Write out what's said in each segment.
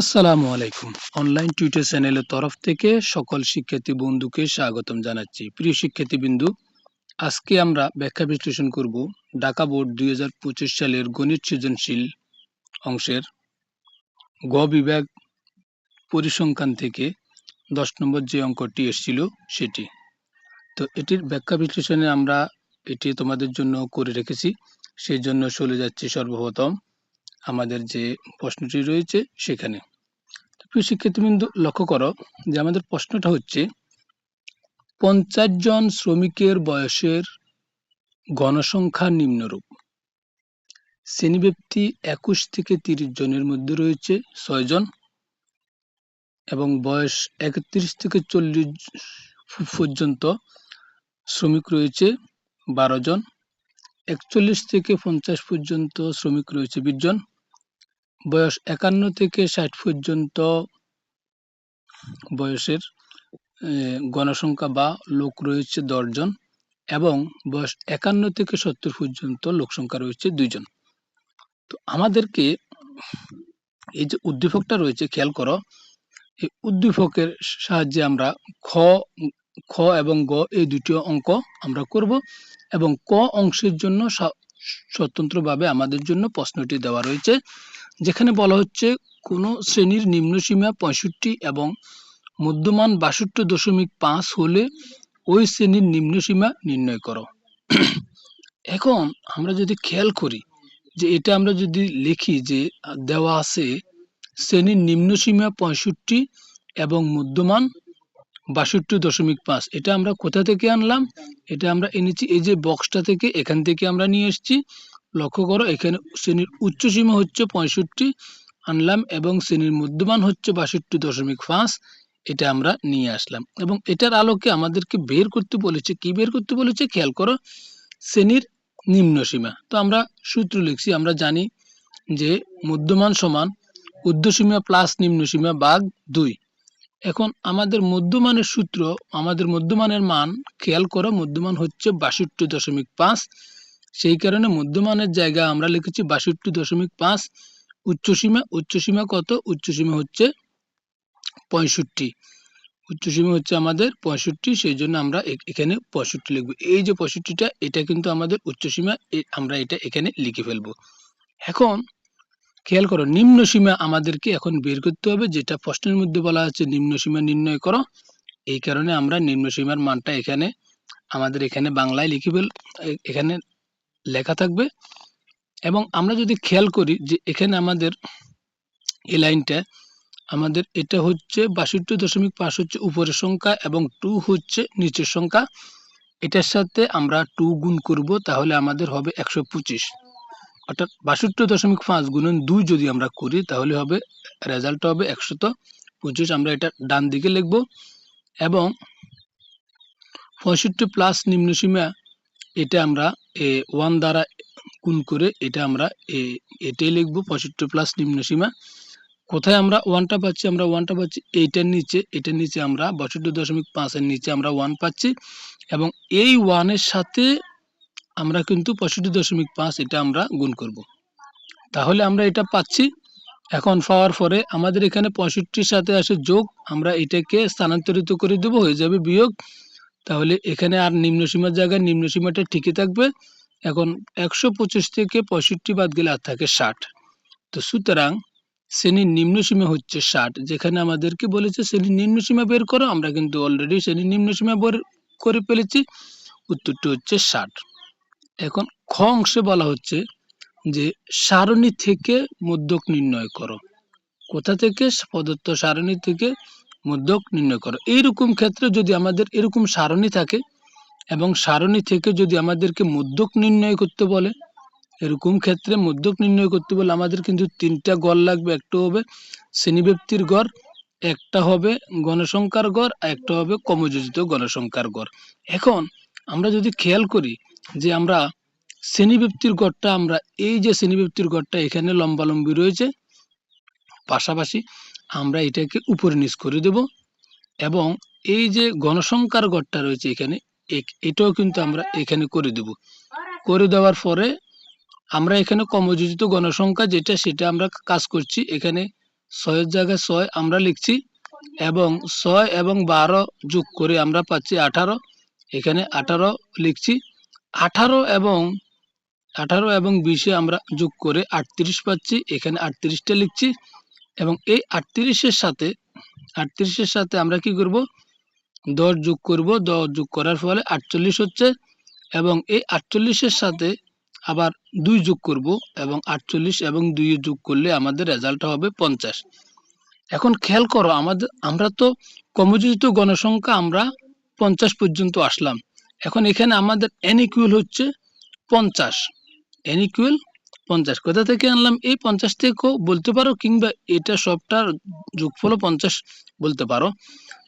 আসসালামু আলাইকুম। Online tutor চ্যানেলের তরফ থেকে সকল শিক্ষার্থী বন্ধুকে স্বাগতম জানাচ্ছি। প্রিয় শিক্ষার্থী বিন্দু আজকে আমরা ব্যাখ্যা বিশ্লেষণ করব ঢাকা বোর্ড দুই হাজার পঁচিশ সালের গণিত সৃজনশীল অংশের গ বিভাগ পরিসংখ্যান থেকে দশ নম্বর যে অঙ্কটি এসেছিল সেটি। তো এটির ব্যাখ্যা বিশ্লেষণে আমরা এটি তোমাদের জন্য করে রেখেছি, সেই জন্য চলে যাচ্ছি সর্বপ্রথম। আমাদের যে প্রশ্নটি রয়েছে সেখানে। প্রিয় শিক্ষার্থীবৃন্দ, লক্ষ্য করো যে আমাদের প্রশ্নটা হচ্ছে, পঞ্চাশ জন শ্রমিকের বয়সের গণসংখ্যা নিম্নরূপ। শ্রেণীব্যক্তি একুশ থেকে তিরিশ জনের মধ্যে রয়েছে ছয় জন এবং বয়স একত্রিশ থেকে চল্লিশ পর্যন্ত শ্রমিক রয়েছে বারো জন। একচল্লিশ থেকে পঞ্চাশ পর্যন্ত শ্রমিক রয়েছে বিশ জন। বয়স একান্ন থেকে ষাট পর্যন্ত বয়সের গণসংখ্যা বা লোক রয়েছে দশজন এবং বয়স একান্ন থেকে সত্তর পর্যন্ত লোক সংখ্যা রয়েছে দুইজন। তো আমাদেরকে এই যে উদ্দীপকটা রয়েছে, খেয়াল করো, এই উদ্দীপকের সাহায্যে আমরা খ খ এবং গ এই দুটি অঙ্ক আমরা করব এবং ক অংশের জন্য স্বতন্ত্রভাবে আমাদের জন্য প্রশ্নটি দেওয়া রয়েছে। যেখানে বলা হচ্ছে কোনো শ্রেণির নিম্নসীমা পঁয়ষট্টি এবং মধ্যমান বাষট্টি দশমিক পাঁচ হলে ওই শ্রেণির নিম্নসীমা নির্ণয় করো। এখন আমরা যদি খেয়াল করি যে এটা আমরা যদি লিখি যে দেওয়া আছে, শ্রেণির নিম্নসীমা পঁয়ষট্টি এবং মধ্যমান বাষট্টি দশমিক পাঁচ, এটা আমরা কোথা থেকে আনলাম? এটা আমরা এনেছি এই যে বক্সটা থেকে, এখান থেকে আমরা নিয়ে এসেছি। লক্ষ্য করো, এখানে শ্রেণির উচ্চ সীমা হচ্ছে পঁয়ষট্টি, আনলাম এবং শ্রেণির মধ্যমান হচ্ছে বাষট্টি দশমিক পাঁচ, এটা আমরা নিয়ে আসলাম। এবং এটার আলোকে আমাদেরকে বের করতে বলেছে, কি বের করতে বলেছে? খেয়াল করো, শ্রেণির নিম্ন সীমা। তো আমরা সূত্র লিখছি, আমরা জানি যে মধ্যমান সমান উর্ধ্বসীমা প্লাস নিম্ন সীমা বাঘ দুই। এখন আমাদের মধ্যমানের সূত্র, আমাদের মধ্যমানের মান, খেয়াল করো, মধ্যমান হচ্ছে বাষট্টি দশমিক পাঁচ সেই কারণে মধ্যমানের জায়গা আমরা লিখেছি বাষট্টি দশমিক পাঁচ, উচ্চসীমা উচ্চসীমা কত? উচ্চসীমা হচ্ছে পঁয়ষট্টি। উচ্চসীমা হচ্ছে আমাদের পঁয়ষট্টি, সেই জন্য আমরা এখানে পঁয়ষট্টি লিখব। এই যে পঁয়ষট্টিটা, এটা কিন্তু আমাদের উচ্চসীমা আমরা এটা এখানে লিখে ফেলব। এখন খেয়াল করো নিম্ন সীমা আমাদেরকে এখন বের করতে হবে, যেটা প্রশ্নের মধ্যে বলা আছে নিম্ন সীমা নির্ণয় করো। এই কারণে আমরা নিম্ন সীমার মানটা এখানে, আমাদের এখানে বাংলায় লিখে ফেল এখানে লেখা থাকবে। এবং আমরা যদি খেয়াল করি যে এখানে আমাদের এই লাইনটা, আমাদের এটা হচ্ছে বাষট্টি দশমিক পাঁচ হচ্ছে উপরের সংখ্যা এবং টু হচ্ছে নিচের সংখ্যা। এটার সাথে আমরা টু গুণ করব, তাহলে আমাদের হবে একশো পঁচিশ। অর্থাৎ বাষট্টি দশমিক পাঁচ গুণন দুই যদি আমরা করি, তাহলে হবে রেজাল্ট হবে একশত পঁচিশ। আমরা এটা ডান দিকে লিখব। এবং পঁয়ষট্টি প্লাস নিম্নসীমা এটা আমরা, এ ওয়ান দ্বারা গুণ করে এটা আমরা, এ এটাই লিখব পঁয়ষট্টি প্লাস নিম্নসীমা কোথায় আমরা ওয়ানটা পাচ্ছি? আমরা ওয়ানটা পাচ্ছি এইটার নিচে। এটার নিচে আমরা বাষট্টি দশমিক পাঁচের নিচে আমরা ওয়ান পাচ্ছি এবং এই ওয়ানের সাথে আমরা কিন্তু পঁয়ষট্টি দশমিক পাঁচ এটা আমরা গুণ করব। তাহলে আমরা এটা পাচ্ছি। এখন পাওয়ার পরে আমাদের এখানে পঁয়ষট্টির সাথে আসে যোগ। আমরা এটাকে স্থানান্তরিত করে দেবো, হয়ে যাবে বিয়োগ। তাহলে এখানে আর নিম্নসীমার জায়গায় নিম্নসীমাটা ঠিকই থাকবে। এখন একশো পঁচিশ থেকে পঁয়ষট্টি বাদ গেলে আর থাকে ষাট। তো সুতরাং শ্রেণির নিম্নসীমা হচ্ছে ষাট। যেখানে আমাদেরকে বলেছে শ্রেণির নিম্নসীমা বের করো, আমরা কিন্তু অলরেডি শ্রেণির নিম্নসীমা বের করে ফেলেছি। উত্তরটি হচ্ছে ষাট। এখন খ অংশে বলা হচ্ছে যে সারণী থেকে মধ্যক নির্ণয় করো। কোথা থেকে? প্রদত্ত সারণী থেকে মধ্যক নির্ণয় করো। এইরকম ক্ষেত্রে যদি আমাদের এরকম সারণী থাকে এবং সারণী থেকে যদি আমাদেরকে মধ্যক নির্ণয় করতে বলে, এরকম ক্ষেত্রে মধ্যক নির্ণয় করতে বলে আমাদের কিন্তু তিনটা গড় লাগবে। একটা হবে শ্রেণীব্যক্তির গড়, একটা হবে গণসংখ্যার গড়, আর একটা হবে কমযোজিত গণসংখ্যার গড়। এখন আমরা যদি খেয়াল করি যে আমরা শ্রেণীব্যক্তির গড়টা, আমরা এই যে শ্রেণীব্যক্তির গড়টা এখানে লম্বালম্বি রয়েছে, পাশাপাশি আমরা এটাকে উপরে নিচ করে দেব এবং এই যে গণসংখ্যার গড়টা রয়েছে এখানে এটাও কিন্তু আমরা এখানে করে দেব। করে দেওয়ার পরে আমরা এখানে কমযোজিত গণসংখ্যা যেটা, সেটা আমরা কাজ করছি। এখানে ছয়ের জায়গায় ছয় আমরা লিখছি এবং ছয় এবং বারো যোগ করে আমরা পাচ্ছি আঠারো। এখানে আঠারো লিখছি। আঠারো এবং আঠারো এবং বিশে আমরা যোগ করে আটত্রিশ পাচ্ছি। এখানে আটত্রিশটা লিখছি। এবং এই আটত্রিশের সাথে আটত্রিশের সাথে আমরা কি করব? দশ যোগ করব, দশ যোগ করার ফলে আটচল্লিশ হচ্ছে এবং এই আটচল্লিশের সাথে আবার দুই যোগ করব এবং আটচল্লিশ এবং দুই যোগ করলে আমাদের রেজাল্ট হবে পঞ্চাশ। এখন খেয়াল করো, আমাদের, আমরা তো কমযোজিত গণসংখ্যা আমরা পঞ্চাশ পর্যন্ত আসলাম। এখন এখানে আমাদের এন ইকুয়াল হচ্ছে পঞ্চাশ। এন ইকুয়াল পঞ্চাশ। কোথা থেকে আনলাম? এই পঞ্চাশ থেকেও বলতে পারো কিংবা এটা সবটার যোগফলও পঞ্চাশ বলতে পারো।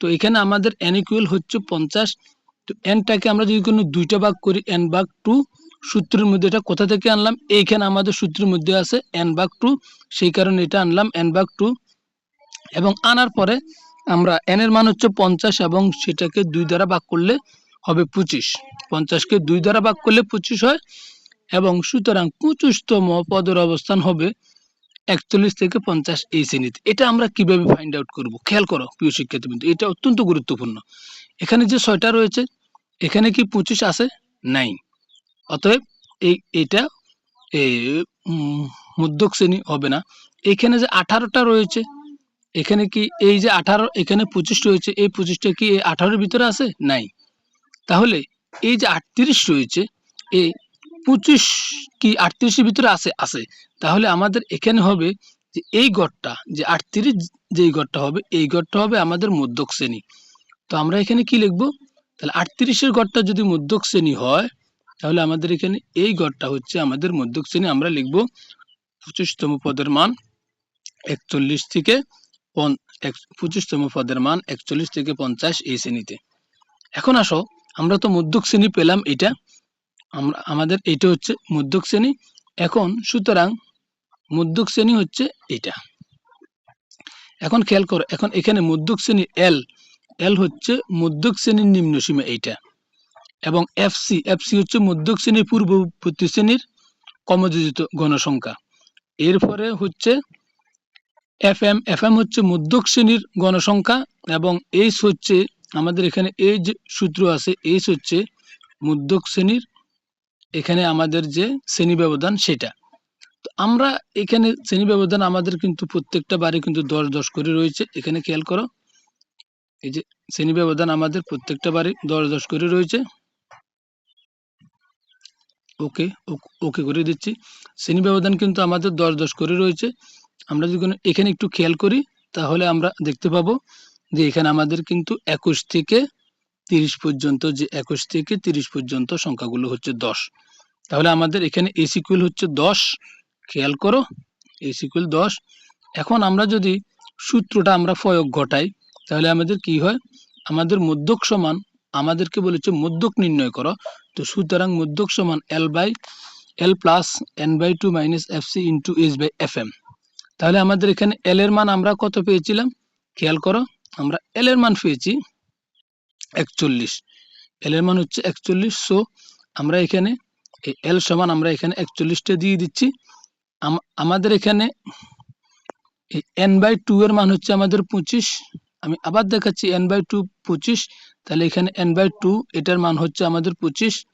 তো এখানে আমাদের এন ইকুয়াল হচ্ছে পঞ্চাশ। তো এনটাকে আমরা যদি কোনো দুইটা ভাগ করি এন ভাগ টু সূত্রের মধ্যে এটা কোথা থেকে আনলাম? এইখানে আমাদের সূত্রের মধ্যে আছে এন ভাগ টু সেই কারণে এটা আনলাম এন ভাগ টু এবং আনার পরে আমরা এন এর মান হচ্ছে পঞ্চাশ এবং সেটাকে দুই দ্বারা ভাগ করলে হবে পঁচিশ। পঞ্চাশকে দুই দ্বারা ভাগ করলে পঁচিশ হয়। এবং সুতরাং পঁচিশতম পদের অবস্থান হবে একচল্লিশ থেকে পঞ্চাশ এই শ্রেণীতে। এটা আমরা কীভাবে ফাইন্ড আউট করব? খেয়াল করো, প্রিয় শিক্ষার্থীবৃন্দ, এটা অত্যন্ত গুরুত্বপূর্ণ। এখানে যে ছয়টা রয়েছে, এখানে কি পঁচিশ আছে? নাই। অতএব এই, এটা মধ্যক শ্রেণি হবে না। এখানে যে আঠারোটা রয়েছে, এখানে কি এই যে আঠারো, এখানে পঁচিশ রয়েছে, এই পঁচিশটা কি এই আঠারোর ভিতরে আছে? নাই। তাহলে এই যে আটত্রিশ রয়েছে, এই পঁচিশ কি আটত্রিশের ভিতরে আছে আছে। তাহলে আমাদের এখানে হবে যে এই গড়টা, যে আটত্রিশ যেই গড়টা হবে, এই গড়টা হবে আমাদের মধ্যক শ্রেণি। তো আমরা এখানে কি লিখব? তাহলে আটত্রিশের গড়টা যদি মধ্যক শ্রেণি হয়, তাহলে আমাদের এখানে এই গড়টা হচ্ছে আমাদের মধ্যক শ্রেণি। আমরা লিখব পঁচিশতম পদের মান একচল্লিশ থেকে পন- পঁচিশতম পদের মান একচল্লিশ থেকে পঞ্চাশ এই শ্রেণীতে। এখন আসো, আমরা তো মধ্যক শ্রেণি পেলাম এটা আমরা, আমাদের এটা হচ্ছে মধ্যক শ্রেণি। এখন সুতরাং মধ্যক শ্রেণি হচ্ছে এটা। এখন খেয়াল করো, এখন এখানে মধ্যক শ্রেণি এল এল হচ্ছে মধ্যক শ্রেণির নিম্ন সীমা এইটা। এবং এফসি এফসি হচ্ছে মধ্যক শ্রেণির পূর্ববর্তী শ্রেণির কমযোজিত গণসংখ্যা এরপরে হচ্ছে এফ এম এফ এম হচ্ছে মধ্যক শ্রেণির গণসংখ্যা এবং এইচ হচ্ছে, আমাদের এখানে এই যে সূত্র আছে এইচ হচ্ছে মধ্যক শ্রেণির এখানে আমাদের যে শ্রেণি ব্যবধান সেটা। আমরা এখানে শ্রেণি ব্যবধান আমাদের কিন্তু প্রত্যেকটা বারে কিন্তু দশ দশ করে রয়েছে। এখানে খেয়াল করো, এই যে শ্রেণি ব্যবধান আমাদের প্রত্যেকটা বারে দশ দশ করে রয়েছে। ওকে ওকে করে দিচ্ছি। শ্রেণি ব্যবধান কিন্তু আমাদের দশ দশ করে রয়েছে। আমরা যদি কোনো- এখানে একটু খেয়াল করি, তাহলে আমরা দেখতে পাবো যে এখানে আমাদের কিন্তু একুশ থেকে তিরিশ পর্যন্ত যে একুশ থেকে তিরিশ পর্যন্ত সংখ্যাগুলো হচ্ছে দশ। তাহলে আমাদের এখানে এসিকুয়েল হচ্ছে দশ, খেয়াল করো এসিকুয়েল দশ। এখন আমরা যদি সূত্রটা আমরা প্রয়োগ ঘটাই, তাহলে আমাদের কি হয়? আমাদের মধ্যক সমান, আমাদেরকে বলেছে মধ্যক নির্ণয় করো। তো সুতরাং মধ্যক সমান L by L plus N by two minus F C into by F M তাহলে আমাদের এখানে এল এর মান আমরা কত পেয়েছিলাম? খেয়াল করো, আমরা এল এর মান পেয়েছি। একচল্লিশ। এল এর মান হচ্ছে একচল্লিশ সো আমরা এখানে এল সমান আমরা এখানে একচল্লিশটা দিয়ে দিচ্ছি। আম- আমাদের এখানে এন বাই টু এর মান হচ্ছে আমাদের পঁচিশ। আমি আবার দেখাচ্ছি এন বাই টু পঁচিশ, তাহলে এখানে এন বাই টু এটার মান হচ্ছে আমাদের পঁচিশ।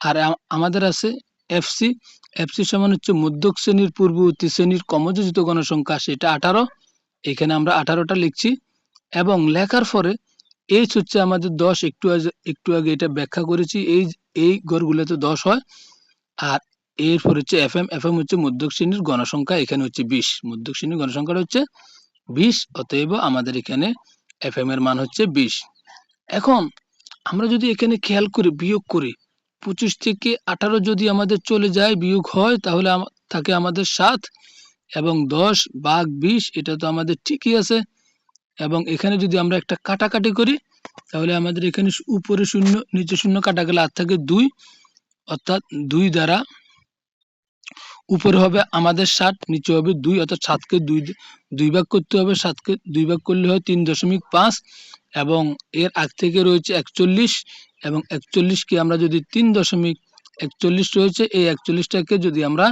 আর আমাদের আছে এফসি এফসি সমান হচ্ছে মধ্যক শ্রেণির পূর্ববর্তী শ্রেণির কমযোজিত গণসংখ্যা, সেটা আঠারো। এখানে আমরা আঠারোটা লিখছি। এবং লেখার পরে এইচ হচ্ছে আমাদের দশ, একটু একটু আগে এটা ব্যাখ্যা করেছি, এই এই গড়গুলোতে দশ হয়, আর এরপর হচ্ছে এফ এম এফ এম হচ্ছে মধ্যক শ্রেণির গণসংখ্যা, এখানে হচ্ছে বিশ, মধ্যক শ্রেণির গণসংখ্যাটা হচ্ছে বিশ, অতএব আমাদের এখানে এফ এম এর মান হচ্ছে বিশ। এখন আমরা যদি এখানে খেয়াল করি, বিয়োগ করি, পঁচিশ থেকে আঠারো যদি আমাদের চলে যায়, বিয়োগ হয়, তাহলে থাকে আমাদের সাত, এবং দশ, বাঘ, বিশ, এটা তো আমাদের ঠিকই আছে। এবং এখানে যদি আমরা একটা কাটাকাটি করি, তাহলে আমাদের এখানে উপরে শূন্য, নিচে শূন্য কাটা গেলে আর থাকে দুই, অর্থাৎ দুই দ্বারা উপরে হবে আমাদের ষাট, নিচে হবে দুই, অর্থাৎ সাতকে দুই দুই ভাগ করতে হবে, সাতকে দুই ভাগ করলে হয় তিন দশমিক পাঁচ, এবং এর আগ থেকে রয়েছে একচল্লিশ, এবং একচল্লিশকে আমরা যদি তিন দশমিক একচল্লিশ রয়েছে, এই একচল্লিশটাকে যদি আমরা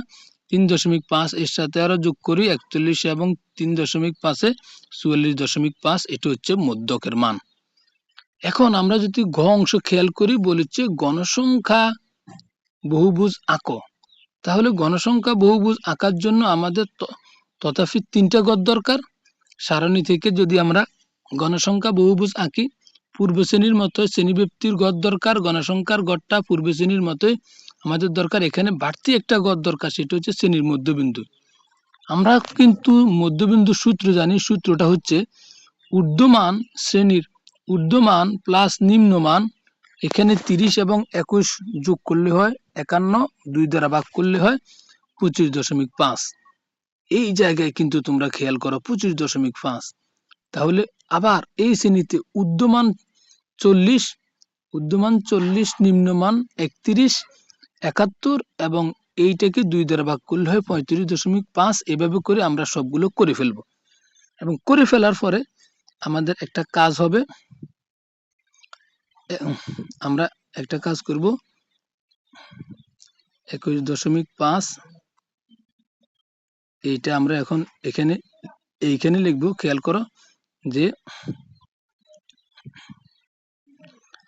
তিন দশমিক পাঁচ এর সাথে আরও যোগ করি একচল্লিশ এবং তিন দশমিক পাঁচে চুয়াল্লিশ দশমিক পাঁচ, এটা হচ্ছে মধ্যকের মান। এখন আমরা যদি ঘ অংশ খেয়াল করি বলেছে গণসংখ্যা বহুভুজ আঁকো। তাহলে গণসংখ্যা বহুভুজ আঁকার জন্য আমাদের তথাপি তিনটা গড় দরকার। সারণী থেকে যদি আমরা গণসংখ্যা বহুভুজ আঁকি পূর্ব শ্রেণির মতোই শ্রেণীব্যক্তির গড় দরকার। গণসংখ্যার গড়টা পূর্ব শ্রেণির মতোই আমাদের দরকার এখানে বাড়তি একটা গড় দরকার, সেটা হচ্ছে শ্রেণির মধ্যবিন্দু। আমরা কিন্তু মধ্যবিন্দু সূত্র জানি, সূত্রটা হচ্ছে ঊর্ধ্বমান শ্রেণির, ঊর্ধ্বমান প্লাস নিম্নমান, এখানে তিরিশ এবং একুশ যোগ করলে হয় একান্ন, দুই দ্বারা ভাগ করলে হয় পঁচিশ দশমিক পাঁচ। এই জায়গায় কিন্তু তোমরা খেয়াল করো পঁচিশ দশমিক পাঁচ। তাহলে আবার এই শ্রেণীতে উদ্যমান চল্লিশ উদ্যমান চল্লিশ, নিম্নমান একত্রিশ একাত্তর এবং এইটাকে দুই দ্বারা ভাগ করলে হয় পঁয়ত্রিশ দশমিক পাঁচ। এভাবে করে আমরা সবগুলো করে ফেলব। এবং করে ফেলার পরে আমাদের একটা কাজ হবে। আমরা একটা কাজ করব। একুশ দশমিক পাঁচ। এইটা আমরা এখন এখানে, এইখানে লিখব। খেয়াল করো যে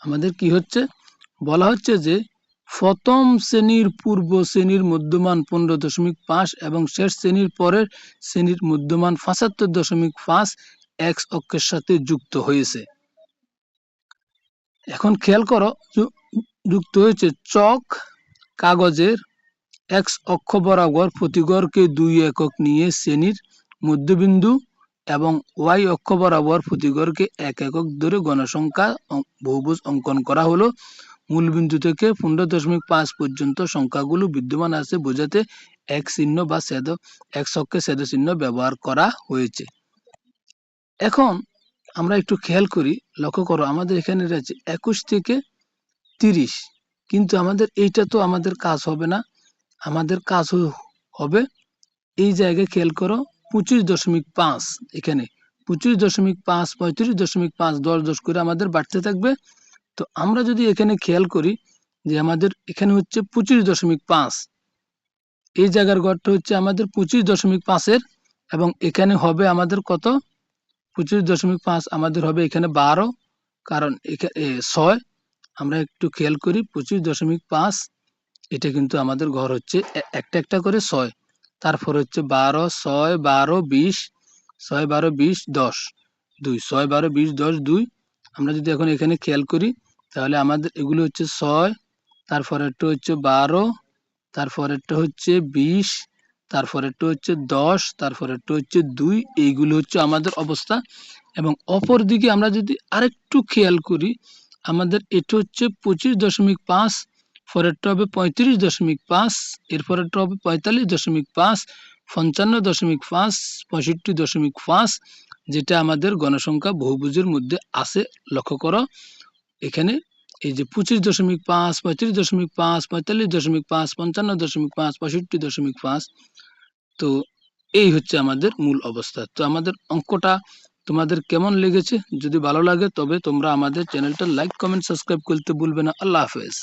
আমাদের কি হচ্ছে? বলা হচ্ছে যে প্রথম শ্রেণির পূর্ব শ্রেণির মধ্যমান পনেরো দশমিক পাঁচ এবং শেষ শ্রেণির পরের শ্রেণির মধ্যমান পঁচাত্তর দশমিক পাঁচ এক্স অক্ষের সাথে যুক্ত হয়েছে। এখন খেয়াল করো যুক্ত হয়েছে চক কাগজের এক্স অক্ষ বরাবর প্রতিগড়কে দুই একক নিয়ে শ্রেণির মধ্যবিন্দু এবং ওয়াই অক্ষ বরাবর প্রতিগড়কে এক একক ধরে গণসংখ্যা বহুভুজ অঙ্কন করা হলো। মূল বিন্দু থেকে পনেরো দশমিক পাঁচ পর্যন্ত সংখ্যাগুলো বিদ্যমান আছে বোঝাতে এক চিহ্ন বা ছেদ, এক অক্ষে ছেদ চিহ্ন ব্যবহার করা হয়েছে। এখন আমরা একটু খেয়াল করি, লক্ষ্য করো আমাদের এখানে রয়েছে একুশ থেকে তিরিশ, কিন্তু আমাদের এইটা তো আমাদের কাজ হবে না। আমাদের কাজ হবে এই জায়গায় খেয়াল করো পঁচিশ দশমিক পাঁচ এখানে। পঁচিশ দশমিক পাঁচ, পঁয়ত্রিশ দশমিক পাঁচ, দশ দশ করে আমাদের বাড়তে থাকবে। তো আমরা যদি এখানে খেয়াল করি যে আমাদের এখানে হচ্ছে পঁচিশ দশমিক পাঁচ। এই জায়গার গড়টা হচ্ছে আমাদের পঁচিশ দশমিক পাঁচের এবং এখানে হবে আমাদের কত? পঁচিশ দশমিক পাঁচ আমাদের হবে এখানে বারো, কারণ এখানে ছয়। আমরা একটু খেয়াল করি পঁচিশ দশমিক পাঁচ, এটা কিন্তু আমাদের ঘর হচ্ছে একটা একটা করে ছয়। তারপর হচ্ছে বারো, ছয়, বারো, বিশ, ছয়, বারো, বিশ, দশ। দুই, ছয়, বারো, বিশ, দশ, দুই। আমরা যদি এখন এখানে খেয়াল করি তাহলে আমাদের এগুলো হচ্ছে ছয়, তারপরেরটা হচ্ছে বারো, তারপরেরটা হচ্ছে বিশ, তারপরেরটা হচ্ছে দশ, তারপরেরটা হচ্ছে দুই, এইগুলো হচ্ছে আমাদের অবস্থা। এবং অপর দিকে আমরা যদি আরেকটু খেয়াল করি, আমাদের এটা হচ্ছে পঁচিশ দশমিক পাঁচ, পরেরটা হবে পঁয়ত্রিশ দশমিক পাঁচ, এরপরেরটা হবে পঁয়তাল্লিশ দশমিক পাঁচ, পঞ্চান্ন দশমিক পাঁচ, পঁয়ষট্টি দশমিক পাঁচ, যেটা আমাদের গণসংখ্যা বহুভুজের মধ্যে আছে, লক্ষ্য করো। এখানে এই যে পঁচিশ দশমিক পাঁচ, পঁয়ত্রিশ দশমিক পাঁচ, পঁয়তাল্লিশ দশমিক পাঁচ, পঞ্চান্ন দশমিক পাঁচ, পঁয়ষট্টি দশমিক পাঁচ। তো এই হচ্ছে আমাদের মূল অবস্থা। তো আমাদের অঙ্কটা তোমাদের কেমন লেগেছে? যদি ভালো লাগে তবে তোমরা আমাদের চ্যানেলটা লাইক, কমেন্ট, সাবস্ক্রাইব করতে ভুলবে না। আল্লাহ হাফেজ।